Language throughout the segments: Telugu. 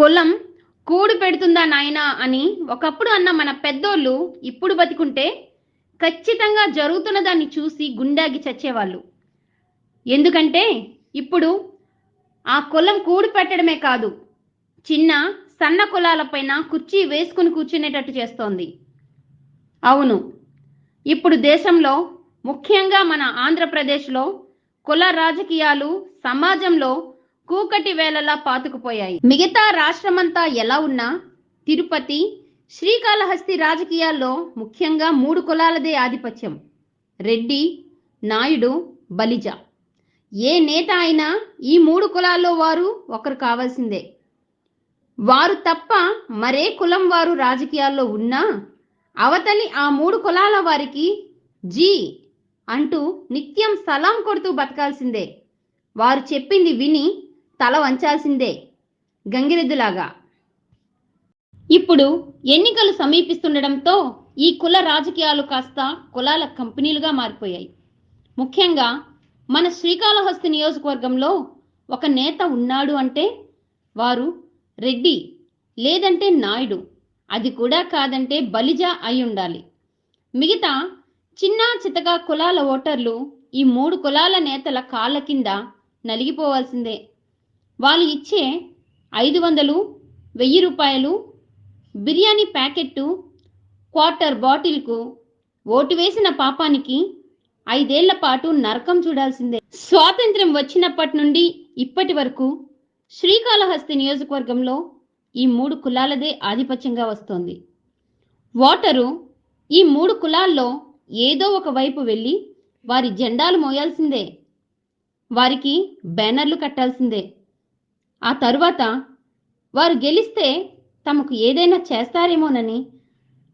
కులం కూడు పెడుతుందా నాయనా అని ఒకప్పుడు అన్న మన పెద్దోళ్ళు ఇప్పుడు బతికుంటే ఖచ్చితంగా జరుగుతున్న దాన్ని చూసి గుండాగి చచ్చేవాళ్ళు. ఎందుకంటే ఇప్పుడు ఆ కులం కూడు పెట్టడమే కాదు చిన్న సన్న కులాలపైన కుర్చీ వేసుకుని కూర్చునేటట్టు చేస్తోంది. అవును ఇప్పుడు దేశంలో ముఖ్యంగా మన ఆంధ్రప్రదేశ్లో కుల రాజకీయాలు సమాజంలో కూకటి వేలలా పాతుకుపోయాయి. మిగతా రాష్ట్రమంతా ఎలా ఉన్నా తిరుపతి శ్రీకాళహస్తి రాజకీయాల్లో ముఖ్యంగా మూడు కులాలదే ఆధిపత్యం. రెడ్డి నాయుడు బలిజ. ఏ నేత అయినా ఈ మూడు కులాల్లో వారు ఒకరు కావాల్సిందే. వారు తప్ప మరే కులం వారు రాజకీయాల్లో ఉన్నా అవతలి ఆ మూడు కులాల వారికి జీ అంటూ నిత్యం సలాం కొడుతూ బతకాల్సిందే. వారు చెప్పింది విని తల వంచాల్సిందే. గంగిరెద్దులాగా. ఇప్పుడు ఎన్నికలు సమీపిస్తుండటంతో ఈ కుల రాజకీయాలు కాస్త కులాల కంపెనీలుగా మారిపోయాయి. ముఖ్యంగా మన శ్రీకాళహస్తి నియోజకవర్గంలో ఒక నేత ఉన్నాడు అంటే వారు రెడ్డి లేదంటే నాయుడు అది కూడా కాదంటే బలిజ అయి ఉండాలి. మిగతా చిన్న చితగా కులాల ఓటర్లు ఈ మూడు కులాల నేతల కాళ్ళ కింద నలిగిపోవాల్సిందే. వాళ్ళు ఇచ్చే ఐదు వందలు వెయ్యి రూపాయలు బిర్యానీ ప్యాకెట్టు క్వార్టర్ బాటిల్కు ఓటు వేసిన పాపానికి ఐదేళ్ళ పాటు నరకం చూడాల్సిందే. స్వాతంత్ర్యం వచ్చినప్పటి నుండి ఇప్పటి వరకు శ్రీకాళహస్తి నియోజకవర్గంలో ఈ మూడు కులాలదే ఆధిపత్యంగా వస్తోంది. ఓటరు ఈ మూడు కులాల్లో ఏదో ఒక వైపు వెళ్ళి వారి జెండాలు మోయాల్సిందే. వారికి బ్యానర్లు కట్టాల్సిందే. ఆ తరువాత వారు గెలిస్తే తమకు ఏదైనా చేస్తారేమోనని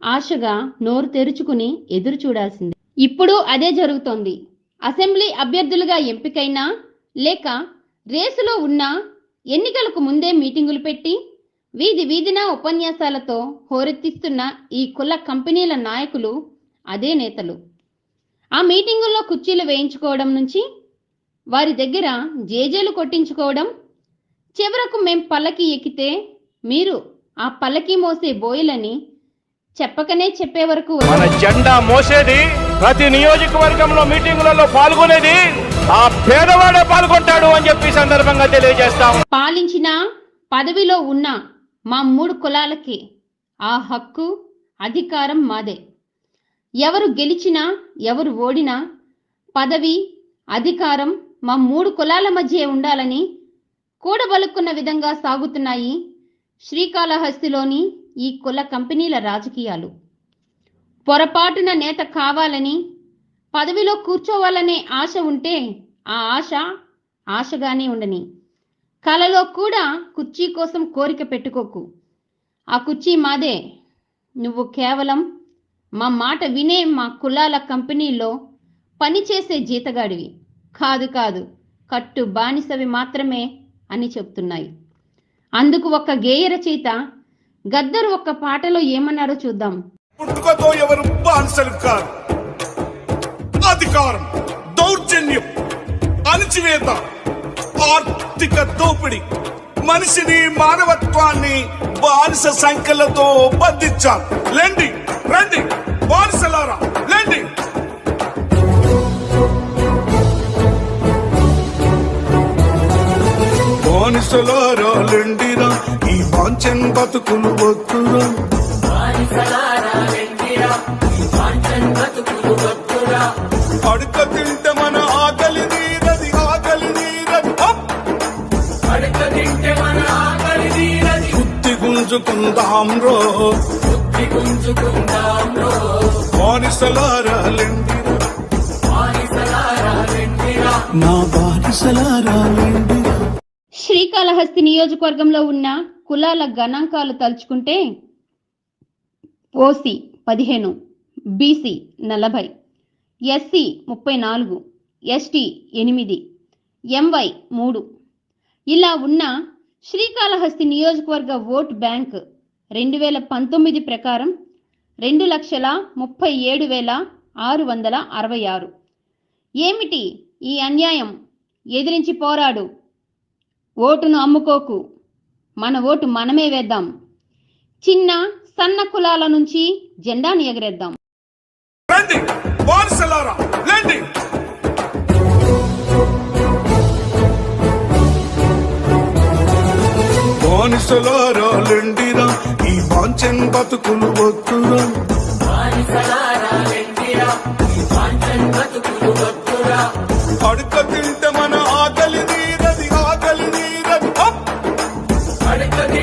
ఆశగా నోరు తెరుచుకుని ఎదురు చూడాల్సింది. ఇప్పుడు అదే జరుగుతోంది. అసెంబ్లీ అభ్యర్థులుగా ఎంపికైనా లేక రేసులో ఉన్నా ఎన్నికలకు ముందే మీటింగులు పెట్టి వీధి వీధిన ఉపన్యాసాలతో హోరెత్తిస్తున్న ఈ కుల కంపెనీల నాయకులు అదే నేతలు. ఆ మీటింగుల్లో కుర్చీలు వేయించుకోవడం నుంచి వారి దగ్గర జేజేలు కొట్టించుకోవడం చివరకు మేం పల్లకి ఎక్కితే మీరు ఆ పల్లకి మోసే బోయలని చెప్పకనే చెప్పే వరకు మన జెండా మోసేది ప్రతి నియోజకవర్గంలో మీటింగులలో పాల్గొనేది ఆ పేదవాడే పాల్గొంటాడు అని చెప్పి సందర్భంగా తెలియజేస్తాం. పాలించిన పదవిలో ఉన్న మా మూడు కులాలకి ఆ హక్కు అధికారం మాదే. ఎవరు గెలిచినా ఎవరు ఓడినా పదవి అధికారం మా మూడు కులాల మధ్య ఉండాలని కూడబలుక్కున్న విధంగా సాగుతున్నాయి శ్రీకాళహస్తిలోని ఈ కుల కంపెనీల రాజకీయాలు. పొరపాటున నేత కావాలని పదవిలో కూర్చోవాలనే ఆశ ఉంటే ఆ ఆశ ఆశగానే ఉండని. కలలో కూడా కుర్చీ కోసం కోరిక పెట్టుకోకు. ఆ కుర్చీ మాదే. నువ్వు కేవలం మా మాట వినే మా కులాల కంపెనీలో పనిచేసే జీతగాడివి. కాదు కాదు కట్టు బానిసవి మాత్రమే అని చెప్తున్నాయి. అందుకు ఒక గేయ రచయిత గద్దరు ఒక్క పాటలో ఏమన్నారో చూద్దాం. పుట్టుకతో ఎవరు బానిసలు కారు. అధికారం దౌర్జన్యం అణచివేత ఆర్థిక దోపిడి మనిషిని మానవత్వాన్ని బానిస సంఖ్యలతో బంధించాలి లేండి రండి బానిసలారా లేండి. బానిసలారా లెండిరా? ఈ వాంఛన్ బతుకులు వద్దురా. అడుక తింటే మన ఆకలి నీరది ఆకలి నీరది హప్! బుద్ధి గుంజుకుందాం రో. బానిసలారా లెండిరా. నా బానిసలారా లెండిరా. శ్రీకాళహస్తి నియోజకవర్గంలో ఉన్న కులాల గణాంకాలు తలుచుకుంటే ఓసీ పదిహేను బీసీ నలభై ఎస్సీ ముప్పై నాలుగు ఎస్టీ ఎనిమిది ఎంవై మూడు. ఇలా ఉన్న శ్రీకాళహస్తి నియోజకవర్గ ఓట్ బ్యాంక్ రెండు వేల పంతొమ్మిది ప్రకారం రెండు లక్షల ముప్పై ఏడు వేల ఆరు వందల అరవై ఆరు. ఏమిటి ఈ అన్యాయం? ఎదిరించి పోరాడు ఓటును అమ్ముకోకు. మన ఓటు మనమే వేద్దాం. చిన్న సన్న కులాల నుంచి జెండాను ఎగరేద్దాం. రండి బానిసలారా రండి. బానిసలారా లెండిరా ఈ బతుకులు వద్దురా